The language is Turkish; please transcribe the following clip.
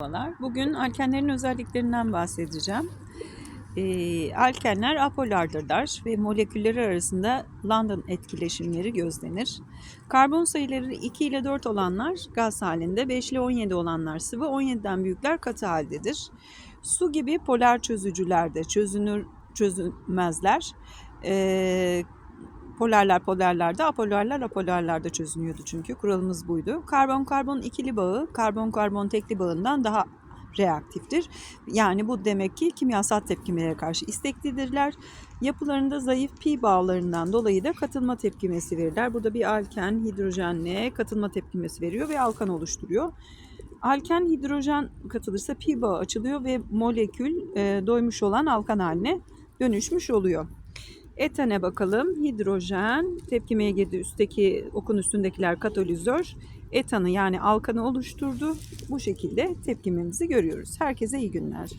Merhabalar. Bugün alkenlerin özelliklerinden bahsedeceğim. Ee, alkenler apolardırlar ve molekülleri arasında London etkileşimleri gözlenir. Karbon sayıları 2 ile 4 olanlar gaz halinde, 5 ile 17 olanlar sıvı, 17'den büyükler katı haldedir. Su gibi polar çözücülerde çözünür çözünmezler. Ee, Polarlar polarlarda, apolarlar apolarlarda çözünüyordu çünkü. Kuralımız buydu. Karbon-karbon ikili bağı, karbon-karbon tekli bağından daha reaktiftir. Yani bu demek ki kimyasal tepkimelere karşı isteklidirler. Yapılarında zayıf pi bağlarından dolayı da katılma tepkimesi verirler. Burada bir alken hidrojenle katılma tepkimesi veriyor ve alkan oluşturuyor. Alken hidrojen katılırsa pi bağı açılıyor ve molekül e, doymuş olan alkan haline dönüşmüş oluyor. Etane bakalım. Hidrojen tepkimeye girdi. Üstteki okun üstündekiler katalizör. Etanı yani alkanı oluşturdu. Bu şekilde tepkimemizi görüyoruz. Herkese iyi günler.